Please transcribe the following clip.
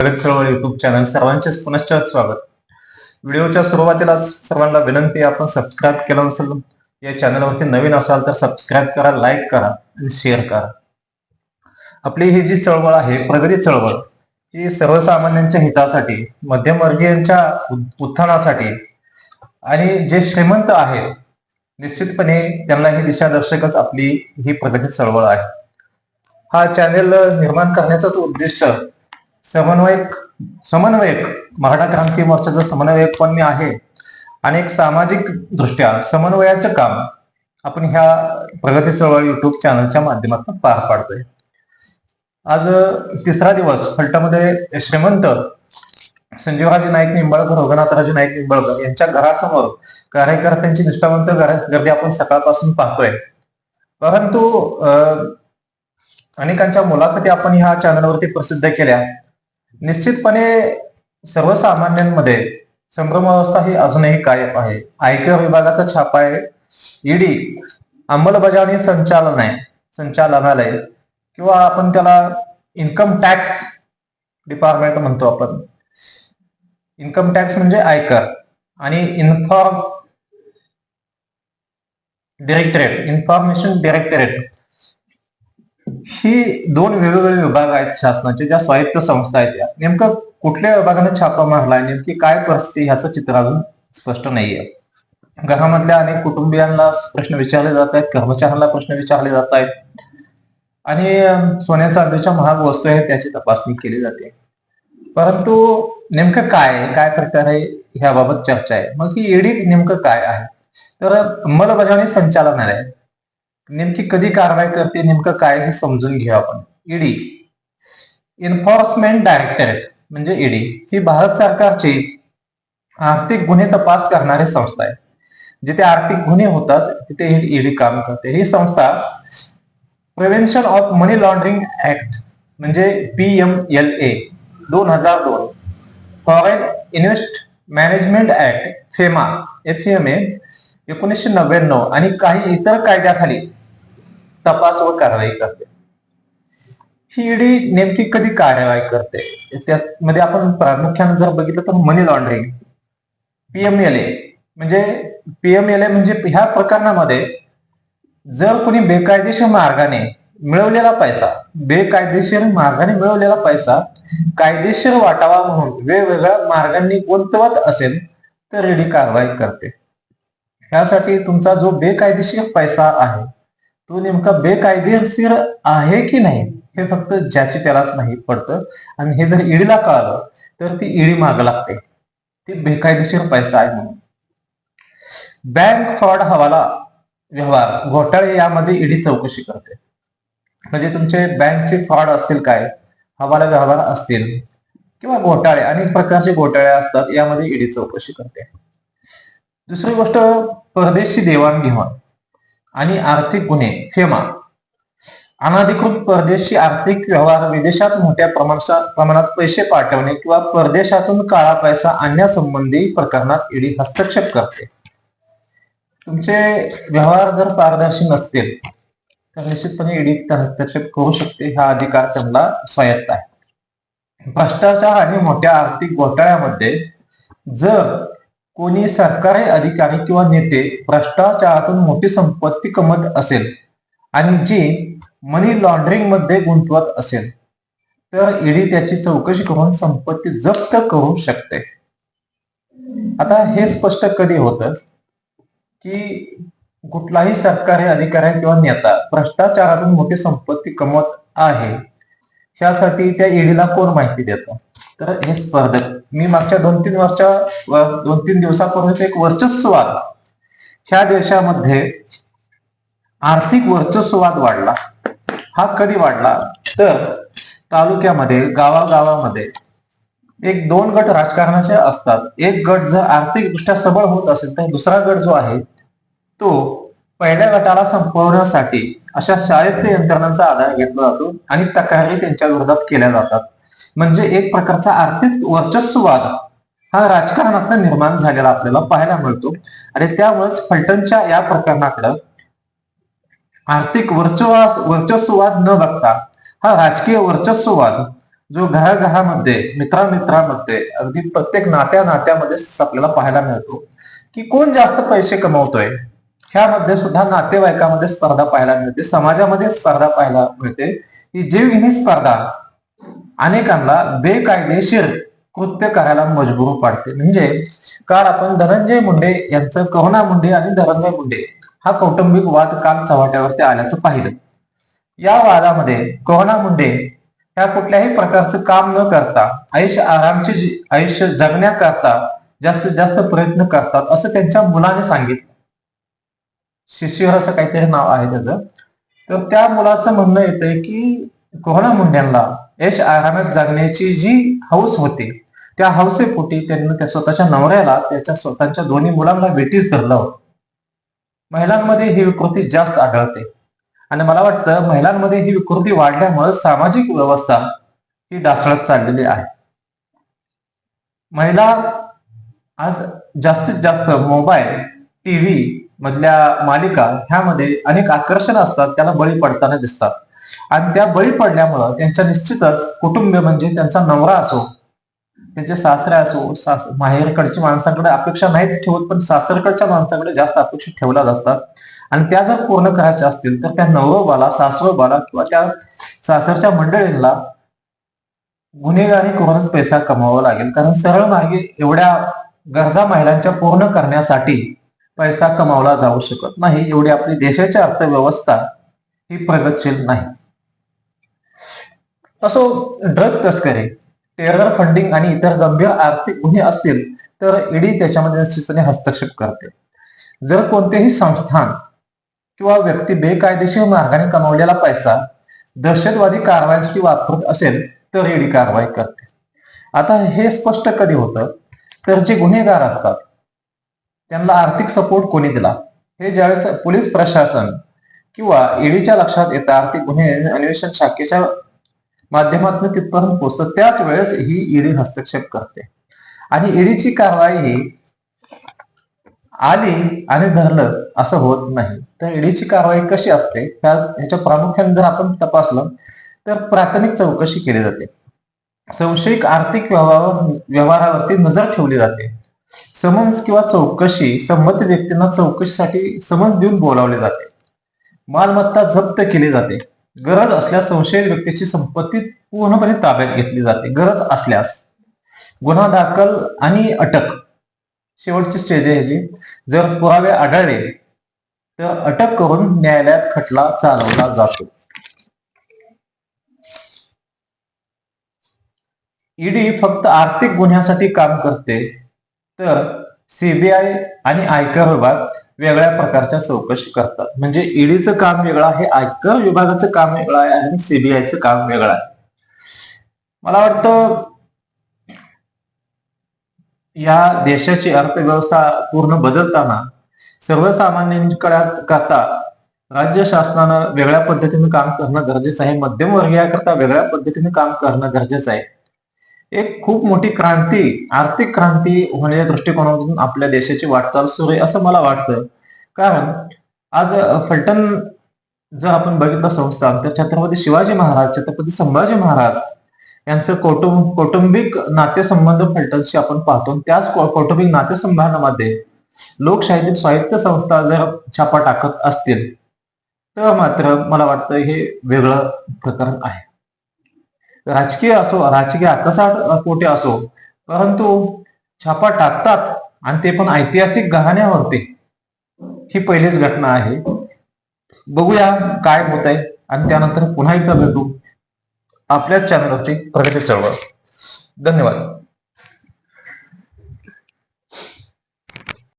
प्रगत चळवळ YouTube channel सर्वांचे पुनश्च स्वागत. व्हिडिओच्या सुरुवातीला सर्वांना विनंती आपण सबस्क्राईब केलं नसेल या चॅनलवरती नवीन असाल तर सबस्क्राईब करा लाईक करा आणि शेअर करा. आपली ही जी चळवळ आहे प्रगती चळवळ ही सर्वसामान्यांच्या हितासाठी मध्यमवर्गीयांच्या उत्थानासाठी आणि जे श्रीमंत आहेत निश्चितपणे त्यांना ही दिशादर्शकच आपली ही प्रगती चळवळ आहे. हा चॅनेल निर्माण करण्याचाच उद्दिष्ट समन्वयक समन्वयक. मराठा क्रांती मोर्चाचा समन्वयक पण मी आहे. आणि एक सामाजिक दृष्ट्या समन्वयाचं काम आपण ह्या प्रगती चळवळ युट्यूब चॅनलच्या माध्यमातून पार पाडतोय. आज तिसरा दिवस फलटामध्ये श्रीमंत संजीवराजे नाईक निंबाळकर रघुनाथराजे नाईक निंबाळकर यांच्या घरासमोर कार्यकर्त्यांची निष्ठावंत गर्दी आपण सकाळपासून पाहतोय. परंतु अनेकांच्या मुलाखती आपण ह्या चॅनलवरती प्रसिद्ध केल्या. निश्चितपणे सर्वसामान्यांमध्ये संभ्रमावस्था ही अजूनही कायम आहे. आयकर विभागाचा छापा आहे. ईडी अंमलबजावणी संचालन आहे संचालनालय किंवा आपण त्याला इन्कम टॅक्स डिपार्टमेंट म्हणतो आपण. इन्कम टॅक्स म्हणजे आयकर आणि इन्फॉर्म डिरेक्टरेट इन्फॉर्मेशन डिरेक्टरेट ही दोन वेगवेगळे विभाग आहेत शासनाचे ज्या स्वायत्त संस्था आहेत त्या. नेमकं कुठल्या विभागाने छापा मारलाय नेमकी काय परिस्थिती ह्याचं चित्र अजून स्पष्ट नाहीये. घरामधल्या अनेक कुटुंबियांना प्रश्न विचारले जात आहेत कर्मचाऱ्यांना प्रश्न विचारले जात आहेत. आणि सोन्या चांदीच्या महाग वस्तू आहेत त्याची तपासणी केली जाते. परंतु नेमकं काय आहे? काय प्रकार आहे ह्याबाबत चर्चा आहे. मग ही ईडी नेमकं काय आहे? तर अंमलबजावणी संचालनालय. नेमकी कधी कारवाई करते नेमकं काय हे समजून घेऊ आपण. ईडी एन्फोर्समेंट डायरेक्टरेट म्हणजे ईडी ही भारत सरकारची आर्थिक गुन्हे तपास करणारी संस्था आहे. जिथे आर्थिक गुन्हे होतात तिथे ही ईडी काम करते. ही संस्था prevention of money laundering act म्हणजे पी एम एल ए दोन हजार दोन. Foreign invest management act FEMA F M A एकोणीसशे नव्याण्णव आणि काही इतर कायद्याखाली तपास व कारवाई करते. ही ईडी नेमकी कधी कारवाई करते? त्यामध्ये आपण प्रामुख्याने जर बघितलं तर मनी लॉन्ड्रिंग पीएमएलए म्हणजे पीएमएलए म्हणजे ह्या प्रकरणामध्ये जर कोणी बेकायदेशीर मार्गाने मिळवलेला पैसा बेकायदेशीर मार्गाने मिळवलेला पैसा कायदेशीर वाटावा म्हणून वेगवेगळ्या मार्गांनी गुंतवत असेल तर ईडी कारवाई करते. यासाठी तुमचा जो बेकायदेशीर पैसा आहे तो नेमका बेकायदेशीर आहे की नाही हे फक्त ज्याची त्यालाच माहीत पडतं. आणि हे जर ईडीला कळालं तर ती ईडी माग लागते. ती बेकायदेशीर पैसा आहे म्हणून. बँक फ्रॉड हवाला व्यवहार घोटाळे यामध्ये ईडी चौकशी करते. म्हणजे तुमचे बँकचे फ्रॉड असतील काय हवाला व्यवहार असतील किंवा घोटाळे अनेक प्रकारचे घोटाळे असतात यामध्ये ईडी चौकशी करते. दुसरी गोष्ट परदेशी देवाणघेवाण. आणि आर्थिक गुन्हे खेमा. अनाधिकृत परदेशी आर्थिक व्यवहार विदेशात मोठ्या प्रमाणात प्रमाणात पैसे पाठवणे किंवा परदेशातून काळा पैसा आणण्यासंबंधी प्रकरणात ईडी हस्तक्षेप करते. तुमचे व्यवहार जर पारदर्शी नसतील तर निश्चितपणे ईडी हस्तक्षेप करू शकते हा अधिकार त्यांना स्वायत्त आहे. भ्रष्टाचार आणि मोठ्या आर्थिक घोटाळ्यामध्ये जर कोणी सरकारी अधिकारी किंवा नेते भ्रष्टाचारातून मोठी संपत्ती कमवत असेल आणि जी मनी लॉन्ड्रिंगमध्ये गुंतवत असेल तर ईडी त्याची चौकशी करून संपत्ती जप्त करू शकते. आता हे स्पष्ट कधी होतं की कुठलाही सरकारी अधिकारी किंवा नेता भ्रष्टाचारातून मोठी संपत्ती कमवत आहे ह्यासाठी त्या ईडीला कोण माहिती देतं? तर हे स्पर्धक मी मागच्या दोन तीन वर्षा दोन तीन दिवसापूर्वी एक वर्चस्ववाद ह्या देशामध्ये आर्थिक वर्चस्ववाद वाढला. हा कधी वाढला? तर तालुक्यामध्ये गावागावामध्ये एक दोन गट राजकारणाचे असतात. एक गट जर आर्थिकदृष्ट्या सबळ होत असेल तर दुसरा गट जो आहे तो पहिल्या गटाला संपवण्यासाठी अशा शाळेतल्या यंत्रणांचा आधार घेतला जातो आणि तक्रारी त्यांच्या विरोधात केल्या जातात. म्हणजे एक प्रकारचा आर्थिक वर्चस्ववाद हा राजकारणात निर्माण झालेला आपल्याला पाहायला मिळतो. आणि त्यामुळेच फलटणच्या या प्रकरणाकडं आर्थिक वर्चस्व वर्चस्ववाद न बघता हा राजकीय वर्चस्ववाद जो घराघरामध्ये मित्रामित्रामध्ये अगदी प्रत्येक नात्या नात्यामध्ये आपल्याला पाहायला मिळतो. की कोण जास्त पैसे कमवतोय? ह्यामध्ये सुद्धा नातेवाईकामध्ये स्पर्धा पाहायला मिळते. समाजामध्ये स्पर्धा पाहायला मिळते. ही जीवघेणी स्पर्धा अनेकांना बेकायदेशीर कृत्य करायला मजबूर पाडते. म्हणजे काल आपण धनंजय मुंडे यांचं करुणा मुंडे आणि धनंजय मुंडे हा कौटुंबिक वाद काल चव्हाट्यावरती आल्याचं पाहिलं. या वादामध्ये कहुना मुंडे ह्या कुठल्याही प्रकारचं काम न करता आयुष्य आरामचे जी- आयुष्य जगण्याकरता जास्तीत जास्त प्रयत्न करतात असं त्यांच्या मुलाने सांगितलं. शिशिर असं काहीतरी नाव आहे त्याचं. तर त्या मुलाचं म्हणणं येतंय की कोहणा मुंड्यांना यश आरामात जगण्याची जी हौस होती त्या हौसेपोटी त्यांनी त्या स्वतःच्या नवऱ्याला त्याच्या स्वतःच्या दोन्ही मुलांना वेटीस धरलं होतं. महिलांमध्ये ही विकृती जास्त आढळते. आणि मला वाटतं महिलांमध्ये ही विकृती वाढल्यामुळे सामाजिक व्यवस्था ही डासळत चाललेली आहे. महिला आज जास्तीत जास्त मोबाईल टीव्ही मधल्या मालिका ह्यामध्ये अनेक आकर्षण असतात त्याला बळी पडताना दिसतात. आणि त्या बळी पडल्यामुळं त्यांच्या निश्चितच कुटुंब म्हणजे त्यांचा नवरा असो त्यांचे सासरे असो सास माहेरकडच्या माणसांकडे अपेक्षा नाहीत ठेवत पण सासरकडच्या माणसाकडे जास्त अपेक्षा ठेवल्या जातात. आणि त्या जर पूर्ण करायच्या असतील तर त्या नवरोबाला सासरोबाला किंवा त्या सासरच्या मंडळींना गुन्हेगारी करूनच पैसा कमावा लागेल. कारण सरळ मार्गे एवढ्या गरजा महिलांच्या पूर्ण करण्यासाठी पैसा कमावला जाऊ शकत नाही एवढी आपली देशाची अर्थव्यवस्था ही प्रगतशील नाही. असो ड्रग तस्करी टेरर फंडिंग आणि इतर गंभीर आर्थिक गुन्हे असतील तर ईडी त्याच्यामध्ये निश्चितपणे हस्तक्षेप करते. जर कोणतेही संस्थान किंवा व्यक्ती बेकायदेशीर मार्गाने कमावलेला पैसा दहशतवादी कारवायांसाठी वापरत असेल तर ईडी कारवाई करते. आता हे स्पष्ट कधी होतं? तर जे गुन्हेगार असतात त्यांना आर्थिक सपोर्ट कोणी दिला? हे ज्यावेळेस पोलीस प्रशासन किंवा ईडीच्या लक्षात येतं आर्थिक गुन्हे अन्वेषण शाखेच्या माध्यमातून तिथपर्यंत पोहोचतं त्याच वेळेस ही ईडी हस्तक्षेप करते. आणि ईडीची कारवाई ही आली आणि धरलं असं होत नाही. तर ईडीची कारवाई कशी असते? त्या ह्याच्या प्रामुख्याने जर आपण तपासलं तर प्राथमिक चौकशी केली जाते. संशयिक आर्थिक व्यवहार व्यवहारावरती नजर ठेवली जाते. समन्स किंवा चौकशी संबंधित व्यक्तींना चौकशीसाठी समन्स देऊन बोलावले जाते. मालमत्ता जप्त केली जाते. गरज असल्यास संशयित व्यक्तीची संपत्ती पूर्णपणे ताब्यात घेतली जाते. गरज असल्यास. गुन्हा दाखल आणि अटक. शेवटची स्टेज आहे जी जर पुरावे आढळले तर अटक करून न्यायालयात खटला चालवला जातो. ईडी फक्त आर्थिक गुन्ह्यासाठी काम करते. तर सीबीआय आणि आयकर विभाग वेगळ्या प्रकारच्या चौकशी करतात. म्हणजे ईडीचं काम वेगळं आहे आयकर विभागाचं काम वेगळं आहे आणि सीबीआयचं काम वेगळं आहे. मला वाटतं या देशाची अर्थव्यवस्था पूर्ण बदलताना सर्वसामान्यांकडे करता राज्य शासनानं वेगळ्या पद्धतीने काम करणं गरजेचं आहे. मध्यमवर्गीयाकरता वेगळ्या पद्धतीने काम करणं गरजेचं आहे. एक खूप मोठी क्रांती आर्थिक क्रांती होण्याच्या दृष्टिकोनातून आपल्या देशाची वाटचाल सुरू आहे असं मला वाटतं कारण आज फलटण जर आपण बघितलं संस्थान तर छत्रपती शिवाजी महाराज छत्रपती संभाजी महाराज यांचं कौटुंब कौटुंबिक नातेसंबंध फलटणशी आपण पाहतो. त्याच कौटुंबिक नातेसंबंधामध्ये लोकशाहीतील स्वायत्त संस्था जर छापा टाकत असतील तर मात्र मला वाटतं हे वेगळं प्रकरण आहे. राजकीय असो राजकीय आकसाट कोठे असो परंतु छापा टाकतात आणि ते पण ऐतिहासिक गहाण्यावरती. ही पहिलीच घटना आहे. बघूया काय होत आहे आणि त्यानंतर पुन्हा एकदा भेटू. आपल्याच चॅनलवरती प्रगती चळवळ. धन्यवाद.